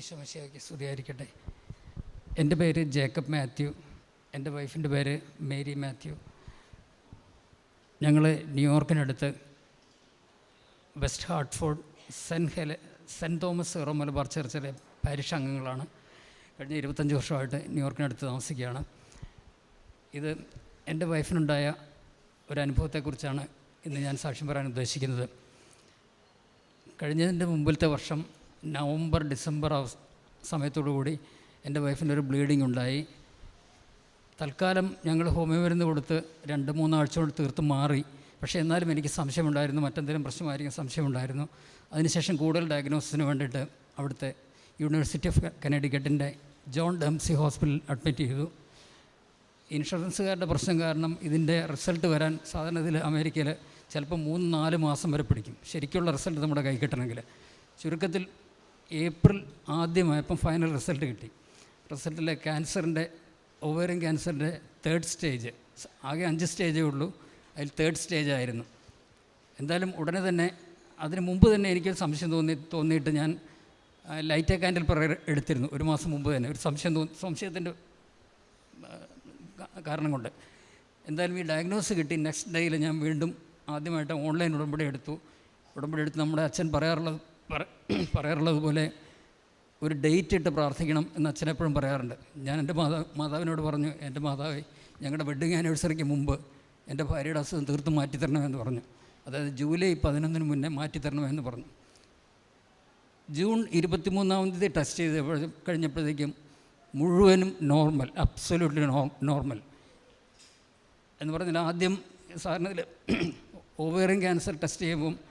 ഈശോമശിയാക്കി സ്തുതിയായിരിക്കട്ടെ. എന്റെ പേര് ജേക്കബ് മാത്യു. എന്റെ വൈഫിന്റെ പേര് മേരി മാത്യു. ഞങ്ങൾ ന്യൂയോർക്കിനടുത്ത് വെസ്റ്റ് ഹാർട്ട്ഫോർഡ് സെന്റ് ഹെല സെന്റ് തോമസ് സീറോ മലബാർ ചർച്ചിലെ പാരിഷ് അംഗങ്ങളാണ്. കഴിഞ്ഞ ഇരുപത്തഞ്ച് വർഷമായിട്ട് ന്യൂയോർക്കിനടുത്ത് താമസിക്കുകയാണ്. ഇത് എന്റെ വൈഫിനുണ്ടായ ഒരു അനുഭവത്തെക്കുറിച്ചാണ് ഇന്ന് ഞാൻ സാക്ഷ്യം പറയാൻ ഉദ്ദേശിക്കുന്നത്. കഴിഞ്ഞതിന്റെ മുമ്പിലത്തെ വർഷം നവംബർ ഡിസംബർ സമയത്തോടു കൂടി എന്റെ വൈഫിന്റെ ഒരു ബ്ലീഡിംഗ് ഉണ്ടായി. തൽക്കാലം ഞങ്ങൾ ഹോമിയോ മരുന്ന് കൊടുത്ത് രണ്ട് മൂന്നാഴ്ച കൊണ്ട് തീർത്ത് മാറി. പക്ഷേ എന്നാലും എനിക്ക് സംശയമുണ്ടായിരുന്നു. മറ്റെന്തെങ്കിലും പ്രശ്നമായിരിക്കും സംശയമുണ്ടായിരുന്നു. അതിനുശേഷം കൂടുതൽ ഡയഗ്നോസിന് വേണ്ടിയിട്ട് അവിടുത്തെ യൂണിവേഴ്സിറ്റി ഓഫ് കനഡിക്കറ്റിന്റെ ജോൺ ഡംസി ഹോസ്പിറ്റലിൽ അഡ്മിറ്റ് ചെയ്തു. ഇൻഷുറൻസുകാരുടെ പ്രശ്നം കാരണം ഇതിന്റെ റിസൾട്ട് വരാൻ സാധാരണ ഇതിൽ അമേരിക്കയിൽ ചിലപ്പോൾ മൂന്ന് നാല് മാസം വരെ പിടിക്കും. ശരിക്കുള്ള റിസൾട്ട് നമ്മുടെ കൈ കിട്ടണമെങ്കിൽ. ചുരുക്കത്തിൽ ഏപ്രിൽ ആദ്യമായപ്പം ഫൈനൽ റിസൾട്ട് കിട്ടി. റിസൾട്ടിലെ ക്യാൻസറിന്റെ ഓവറിൻ ക്യാൻസറിന്റെ തേർഡ് സ്റ്റേജ് ആകെ അഞ്ച് സ്റ്റേജേ ഉള്ളൂ. അതിൽ തേർഡ് സ്റ്റേജ് ആയിരുന്നു. എന്തായാലും ഉടനെ തന്നെ അതിന് മുമ്പ് തന്നെ എനിക്ക് സംശയം തോന്നി തോന്നിയിട്ട് ഞാൻ ലൈറ്റ് കാൻഡിൽ പ്രയർ എടുത്തിരുന്നു. ഒരു മാസം മുമ്പ് തന്നെ. ഒരു സംശയം തോന്നി സംശയത്തിന്റെ കാരണം കൊണ്ട്. എന്തായാലും ഈ ഡയഗ്നോസ് കിട്ടി. നെക്സ്റ്റ് ഡേയിൽ ഞാൻ വീണ്ടും ആദ്യമായിട്ട് ഓൺലൈൻ ഉടമ്പടി എടുത്തു. ഉടമ്പടി എടുത്ത് നമ്മുടെ അച്ഛൻ പറയാറുള്ളത് പറ- പറയാറുള്ളത് പോലെ ഒരു ഡേറ്റ് ഇട്ട് പ്രാർത്ഥിക്കണം എന്ന് അച്ഛനെപ്പോഴും പറയാറുണ്ട്. ഞാൻ എന്റെ മാതാ മാതാവിനോട് പറഞ്ഞു എന്റെ മാതാവേ ഞങ്ങളുടെ വെഡ്ഡിങ് ആനിവേഴ്സറിക്ക് മുമ്പ് എന്റെ ഭാര്യയുടെ അസുഖം തീർത്തും മാറ്റിത്തരണമെന്ന് പറഞ്ഞു. അതായത് ജൂലൈ പതിനൊന്നിന് മുന്നേ മാറ്റിത്തരണമെന്ന് പറഞ്ഞു. ജൂൺ ഇരുപത്തിമൂന്നാം തീയതി ടെസ്റ്റ് ചെയ്ത കഴിഞ്ഞപ്പോഴത്തേക്കും മുഴുവനും നോർമൽ അബ്സൊല്യൂട്ട്ലി നോർമൽ എന്ന് പറഞ്ഞാൽ ആദ്യം സാറിനതിൽ ഓവേറിങ് ക്യാൻസർ ടെസ്റ്റ് ചെയ്യുമ്പം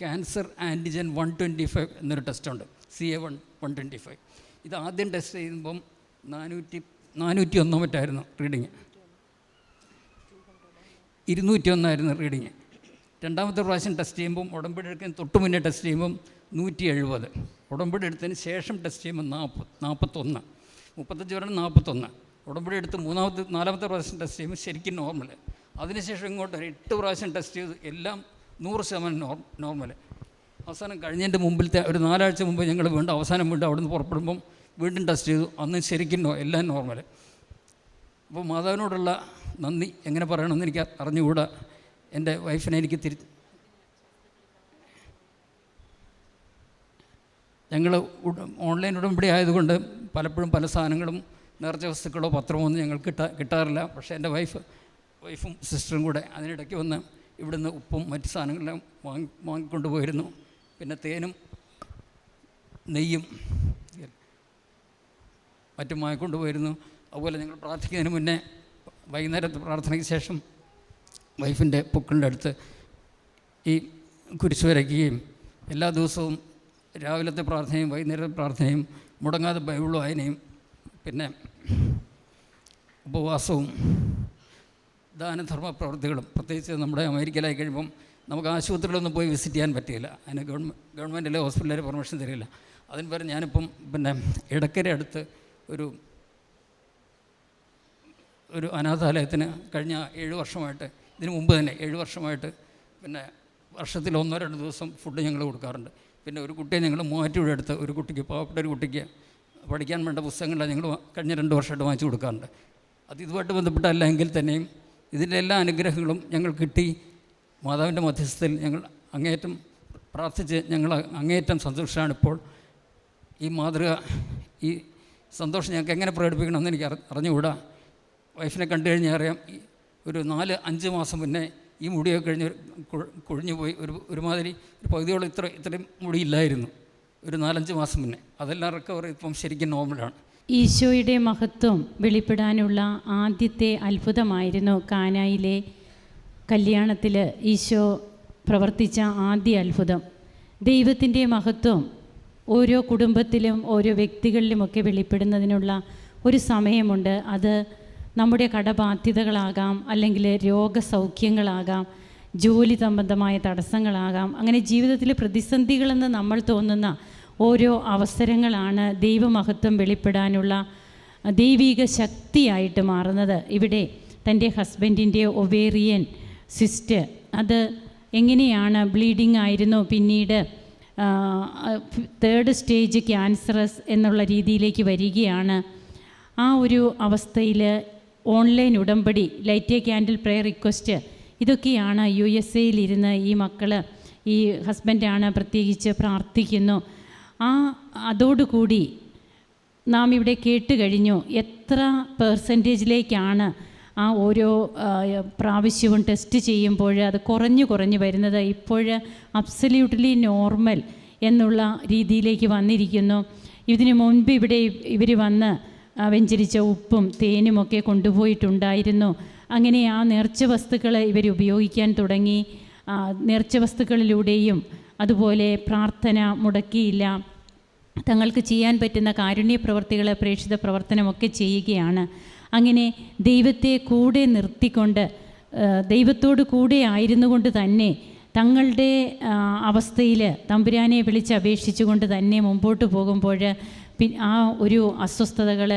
cancer antigen one twenty five എന്നൊരു ടെസ്റ്റുണ്ട്. C A one one twenty five ഇത് ആദ്യം ടെസ്റ്റ് ചെയ്യുമ്പം നാനൂറ്റി നാനൂറ്റി ഒന്നോ മറ്റായിരുന്നു റീഡിങ് ഇരുന്നൂറ്റി ഒന്നായിരുന്നു റീഡിങ് രണ്ടാമത്തെ പ്രാവശ്യം ടെസ്റ്റ് ചെയ്യുമ്പം ഉടമ്പടി എടുക്കാൻ തൊട്ട് മുന്നേ ടെസ്റ്റ് ചെയ്യുമ്പം നൂറ്റി എഴുപത് ഉടമ്പടി എടുത്തതിന് ശേഷം ടെസ്റ്റ് ചെയ്യുമ്പോൾ നാൽപ്പത് നാൽപ്പത്തൊന്ന് മുപ്പത്തഞ്ച് വരെ നാൽപ്പത്തൊന്ന് ഉടമ്പടി എടുത്ത് മൂന്നാമത്തെ നാലാമത്തെ പ്രാവശ്യം ടെസ്റ്റ് ചെയ്യുമ്പോൾ ശരിക്കും നോർമൽ അതിനുശേഷം ഇങ്ങോട്ട് എട്ട് പ്രാവശ്യം ടെസ്റ്റ് ചെയ്ത് എല്ലാം നൂറ് ശതമാനം നോർ നോർമൽ അവസാനം കഴിഞ്ഞതിന്റെ മുമ്പിലത്തെ ഒരു നാലാഴ്ച മുമ്പ് ഞങ്ങൾ വീണ്ടും അവസാനം വീണ്ടും അവിടെ നിന്ന് പുറപ്പെടുമ്പം വീണ്ടും ടെസ്റ്റ് ചെയ്തു. അന്ന് ശരിക്കും എല്ലാം നോർമൽ അപ്പോൾ മാതാവിനോടുള്ള നന്ദി. എങ്ങനെ പറയണമെന്ന് എനിക്ക് അറിഞ്ഞുകൂടാ. എന്റെ വൈഫിനെ എനിക്ക് തിരി ഞങ്ങൾ ഓൺലൈൻ ഉടമ്പടി ആയതുകൊണ്ട് പലപ്പോഴും പല സാധനങ്ങളും നേർച്ച വസ്തുക്കളോ പത്രമോ ഒന്നും ഞങ്ങൾക്ക് കിട്ടാ കിട്ടാറില്ല. പക്ഷേ എന്റെ വൈഫ് വൈഫും സിസ്റ്ററും കൂടെ അതിനിടയ്ക്ക് വന്ന് ഇവിടുന്ന് ഉപ്പും മറ്റ് സാധനങ്ങളെല്ലാം വാങ്ങി വാങ്ങിക്കൊണ്ട് പോയിരുന്നു പിന്നെ തേനും നെയ്യും മറ്റും വാങ്ങിക്കൊണ്ട് പോയിരുന്നു അതുപോലെ ഞങ്ങൾ പ്രാർത്ഥിക്കുന്നതിന് മുന്നേ വൈകുന്നേരത്തെ പ്രാർത്ഥനയ്ക്ക് ശേഷം വൈഫിന്റെ പൊക്കിളിന്റെ അടുത്ത് ഈ കുരിശ് വരയ്ക്കുകയും എല്ലാ ദിവസവും രാവിലത്തെ പ്രാർത്ഥനയും വൈകുന്നേരത്തെ പ്രാർത്ഥനയും മുടങ്ങാതെ ബൈബിൾ വായനയും പിന്നെ ഉപവാസവും ദാനധർമ്മ പ്രവൃത്തികളും പ്രത്യേകിച്ച് നമ്മുടെ അമേരിക്കയിലായി കഴിയുമ്പം നമുക്ക് ആശുപത്രിയിലൊന്നും പോയി വിസിറ്റ് ചെയ്യാൻ പറ്റിയില്ല. അതിന് ഗവൺമെന്റ് ഗവൺമെന്റിലെ ഹോസ്പിറ്റലിലെ പെർമിഷൻ തരില്ല. അതിന് പേര് ഞാനിപ്പം പിന്നെ ഇടക്കര അടുത്ത് ഒരു ഒരു അനാഥാലയത്തിന് കഴിഞ്ഞ ഏഴ് വർഷമായിട്ട് ഇതിനു മുമ്പ് തന്നെ ഏഴ് വർഷമായിട്ട് പിന്നെ വർഷത്തിൽ ഒന്നോ രണ്ട് ദിവസം ഫുഡ് ഞങ്ങൾ കൊടുക്കാറുണ്ട്. പിന്നെ ഒരു കുട്ടിയെ ഞങ്ങൾ മൂവാറ്റൂടെ അടുത്ത് ഒരു കുട്ടിക്ക് പാവപ്പെട്ട ഒരു കുട്ടിക്ക് പഠിക്കാൻ വേണ്ട പുസ്തകങ്ങളെല്ലാം ഞങ്ങൾ കഴിഞ്ഞ രണ്ട് വർഷമായിട്ട് വാങ്ങിച്ചു കൊടുക്കാറുണ്ട്. അത് ഇതുമായിട്ട് ബന്ധപ്പെട്ടല്ല എങ്കിൽ തന്നെയും ഇതിന്റെ എല്ലാ അനുഗ്രഹങ്ങളും ഞങ്ങൾ കിട്ടി. മാതാവിന്റെ മധ്യസ്ഥത്തിൽ ഞങ്ങൾ അങ്ങേയറ്റം പ്രാർത്ഥിച്ച് ഞങ്ങൾ അങ്ങേയറ്റം സന്തോഷമാണ് ഇപ്പോൾ. ഈ മാതൃക ഈ സന്തോഷം ഞങ്ങൾക്ക് എങ്ങനെ പ്രകടിപ്പിക്കണമെന്ന് എനിക്ക് അറി- അറിഞ്ഞുകൂടാ. വൈഫിനെ കണ്ടു കഴിഞ്ഞാൽ അറിയാം ഒരു നാല് അഞ്ച് മാസം മുന്നേ ഈ മുടിയൊക്കെ കഴിഞ്ഞ് കൊഴിഞ്ഞു പോയി. ഒരു ഒരുമാതിരി ഒരു പകുതിയോളം ഇത്ര ഇത്രയും മുടിയില്ലായിരുന്നു ഒരു നാലഞ്ച് മാസം മുന്നേ. അതെല്ലാം റിക്കവർ ഇപ്പം ശരിക്കും നോർമലാണ് ഈശോയുടെ മഹത്വം വെളിപ്പെടാനുള്ള ആദ്യത്തെ അത്ഭുതമായിരുന്നു കാനായിലെ കല്യാണത്തിൽ ഈശോ പ്രവർത്തിച്ച ആദ്യ അത്ഭുതം. ദൈവത്തിന്റെ മഹത്വം ഓരോ കുടുംബത്തിലും ഓരോ വ്യക്തികളിലുമൊക്കെ വെളിപ്പെടുന്നതിനുള്ള ഒരു സമയമുണ്ട്. അത് നമ്മുടെ കടബാധ്യതകളാകാം അല്ലെങ്കിൽ രോഗസൗഖ്യങ്ങളാകാം ജോലി സംബന്ധമായ തടസ്സങ്ങളാകാം അങ്ങനെ ജീവിതത്തിലെ പ്രതിസന്ധികളെന്ന് നമ്മൾ തോന്നുന്ന ഓരോ അവസരങ്ങളാണ് ദൈവമഹത്വം വെളിപ്പെടാനുള്ള ദൈവിക ശക്തിയായിട്ട് മാറുന്നത്. ഇവിടെ തന്റെ ഹസ്ബൻഡിന്റെ ഒവേറിയൻ സിസ്റ്റ് അത് എങ്ങനെയാണ് ബ്ലീഡിംഗ് ആയിരുന്നു പിന്നീട് തേർഡ് സ്റ്റേജ് ക്യാൻസറസ് എന്നുള്ള രീതിയിലേക്ക് വരികയാണ്. ആ ഒരു അവസ്ഥയിൽ ഓൺലൈൻ ഉടമ്പടി light a candle prayer request ഇതൊക്കെയാണ് യു എസ് എയിലിരുന്ന് ഈ മക്കൾ ഈ ഹസ്ബൻഡാണ് പ്രത്യേകിച്ച് പ്രാർത്ഥിക്കുന്നു. ആ അതോടുകൂടി നാം ഇവിടെ കേട്ട് കഴിഞ്ഞു എത്ര പേഴ്സന്റേജിലേക്കാണ് ആ ഓരോ പ്രാവശ്യവും ടെസ്റ്റ് ചെയ്യുമ്പോൾ അത് കുറഞ്ഞു കുറഞ്ഞു വരുന്നത്. ഇപ്പോൾ അബ്സല്യൂട്ട്ലി നോർമൽ എന്നുള്ള രീതിയിലേക്ക് വന്നിരിക്കുന്നു. ഇതിനു മുൻപ് ഇവിടെ ഇവർ വന്ന് വെഞ്ചരിച്ച ഉപ്പും തേനുമൊക്കെ കൊണ്ടുപോയിട്ടുണ്ടായിരുന്നു. അങ്ങനെ ആ നേർച്ച വസ്തുക്കൾ ഇവർ ഉപയോഗിക്കാൻ തുടങ്ങി. നേർച്ച വസ്തുക്കളിലൂടെയും അതുപോലെ പ്രാർത്ഥന മുടക്കിയില്ല. തങ്ങൾക്ക് ചെയ്യാൻ പറ്റുന്ന കാരുണ്യ പ്രവർത്തികൾ പ്രേക്ഷിത പ്രവർത്തനമൊക്കെ ചെയ്യുകയാണ്. അങ്ങനെ ദൈവത്തെ കൂടെ നിർത്തിക്കൊണ്ട് ദൈവത്തോട് കൂടെ ആയിരുന്നു കൊണ്ട് തന്നെ തങ്ങളുടെ അവസ്ഥയിൽ തമ്പുരാനെ വിളിച്ച് അപേക്ഷിച്ചുകൊണ്ട് തന്നെ മുമ്പോട്ട് പോകുമ്പോൾ പി ആ ഒരു അസ്വസ്ഥതകൾ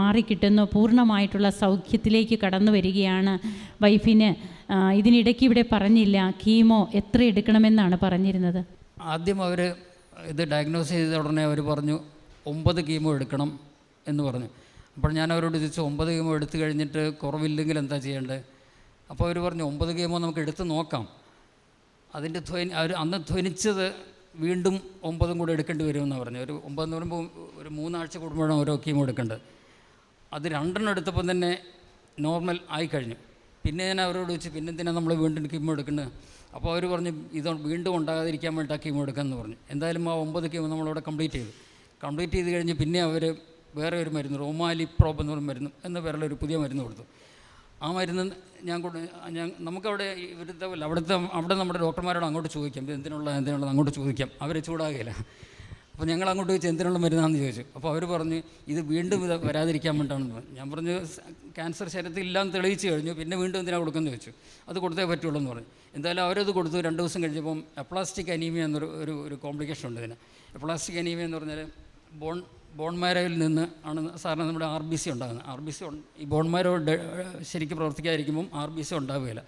മാറിക്കിട്ടുന്നു. പൂർണമായിട്ടുള്ള സൗഖ്യത്തിലേക്ക് കടന്നു വരികയാണ് വൈഫിന്. ഇതിനിടയ്ക്ക് ഇവിടെ പറഞ്ഞില്ല കീമോ എത്ര എടുക്കണമെന്നാണ് പറഞ്ഞിരുന്നത്? ആദ്യം അവർ ഇത് ഡയഗ്നോസ് ചെയ്ത ഉടനെ അവർ പറഞ്ഞു ഒമ്പത് കീമോ എടുക്കണം എന്ന് പറഞ്ഞു. അപ്പോൾ ഞാൻ അവരോട് ചോദിച്ചു ഒമ്പത് കീമോ എടുത്തു കഴിഞ്ഞിട്ട് കുറവില്ലെങ്കിൽ എന്താ ചെയ്യേണ്ടത്? അപ്പോൾ അവർ പറഞ്ഞു ഒമ്പത് കീമോ നമുക്ക് എടുത്ത് നോക്കാം. അതിന്റെ ധ്വനി അവർ അന്ന് ധ്വനിച്ചത് വീണ്ടും ഒമ്പതും കൂടെ എടുക്കേണ്ടി വരുമെന്ന് പറഞ്ഞു ഒരു ഒമ്പതെന്ന് പറയുമ്പോൾ ഒരു മൂന്നാഴ്ച കൂടുമ്പോഴാണ് ഓരോ കീമോ എടുക്കേണ്ടത്. അത് രണ്ടെണ്ണം എടുത്തപ്പം തന്നെ നോർമൽ ആയി കഴിഞ്ഞു. പിന്നെ ഞാൻ അവരോട് വെച്ച് പിന്നെ എന്തിനാണ് നമ്മൾ വീണ്ടും കീമോ എടുക്കുന്നത് അപ്പോൾ അവർ പറഞ്ഞു ഇത് വീണ്ടും ഉണ്ടാകാതിരിക്കാൻ വേണ്ടി ആ കീമോ എടുക്കാമെന്ന് പറഞ്ഞു. എന്തായാലും ആ ഒമ്പത് കീമോ നമ്മളവിടെ കംപ്ലീറ്റ് ചെയ്തു. കംപ്ലീറ്റ് ചെയ്ത് കഴിഞ്ഞ് പിന്നെ അവർ വേറെ ഒരു മരുന്ന് റോമാലി പ്രോബ് എന്ന് പറയുന്ന മരുന്ന് എന്ന ഒരു പുതിയ മരുന്ന് കൊടുത്തു. ആ മരുന്ന് ഞാൻ കൊണ്ട് ഞാൻ നമുക്കവിടെ ഇവിടുത്തെ അവിടുത്തെ അവിടെ നമ്മുടെ ഡോക്ടർമാരോട് അങ്ങോട്ട് ചോദിക്കാം. ഇത് എന്തിനുള്ള എന്തിനുള്ള അങ്ങോട്ട് ചോദിക്കാം. അവരെ ചൂടാകില്ല അപ്പോൾ ഞങ്ങൾ അങ്ങോട്ട് ചോദിച്ചു എന്തിനുള്ള മരുന്നാണെന്ന് ചോദിച്ചു. അപ്പോൾ അവർ പറഞ്ഞു ഇത് വീണ്ടും ഇത് വരാതിരിക്കാൻ വേണ്ടിയിട്ടാണെന്ന് ഞാൻ പറഞ്ഞു "സ- ക്യാൻസർ ശരീരത്തിൽ ഇല്ലാന്ന് തെളിയിച്ചു കഴിഞ്ഞു. പിന്നെ വീണ്ടും എന്തിനാണ് കൊടുക്കുന്നത് ചോദിച്ചു. അത് കൊടുത്തേ പറ്റുള്ളൂ എന്ന് പറഞ്ഞു. എന്തായാലും അവരത് കൊടുത്തു. രണ്ട് ദിവസം കഴിഞ്ഞപ്പം എപ്ലാസ്റ്റിക് അനീമിയ എന്നൊരു ഒരു ഒരു കോംപ്ലിക്കേഷൻ ഉണ്ട് ഇതിന്. എപ്ലാസ്റ്റിക് അനീമിയ എന്ന് പറഞ്ഞാൽ ബോൺ ബോൺ മാരോയിൽ നിന്ന് ആണ് സാറിന് നമ്മുടെ ആർ ബി സി ഉണ്ടാകുന്നത്. ആർ ബി സി ഈ ബോൺമാരോ ശരിക്കും പ്രവർത്തിക്കാതിരിക്കുമ്പം ആർ ബി സി ഉണ്ടാവുകയില്ല.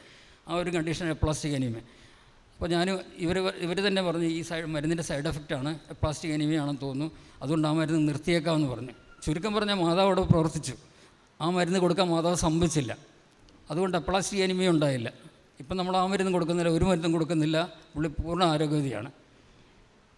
ആ ഒരു കണ്ടീഷൻ എപ്ലാസ്റ്റിക് അനീമിയ. അപ്പോൾ ഞാൻ ഇവർ ഇവർ തന്നെ പറഞ്ഞു ഈ സൈഡ് മരുന്നിന്റെ സൈഡ് എഫക്റ്റാണ് പ്ലാസ്റ്റിക് അനീമിയാണെന്ന് തോന്നുന്നു. അതുകൊണ്ട് ആ മരുന്ന് നിർത്തിയേക്കാമെന്ന് പറഞ്ഞു. ചുരുക്കം പറഞ്ഞാൽ മാതാവ് അവിടെ പ്രവർത്തിച്ചു. ആ മരുന്ന് കൊടുക്കാൻ മാതാവ് സംഭവിച്ചില്ല അതുകൊണ്ട് പ്ലാസ്റ്റിക് അനീമിയ ഉണ്ടായില്ല. ഇപ്പം നമ്മൾ ആ മരുന്നും കൊടുക്കുന്നില്ല ഒരു മരുന്നും കൊടുക്കുന്നില്ല. പുള്ളി പൂർണ ആരോഗ്യവതിയാണ്.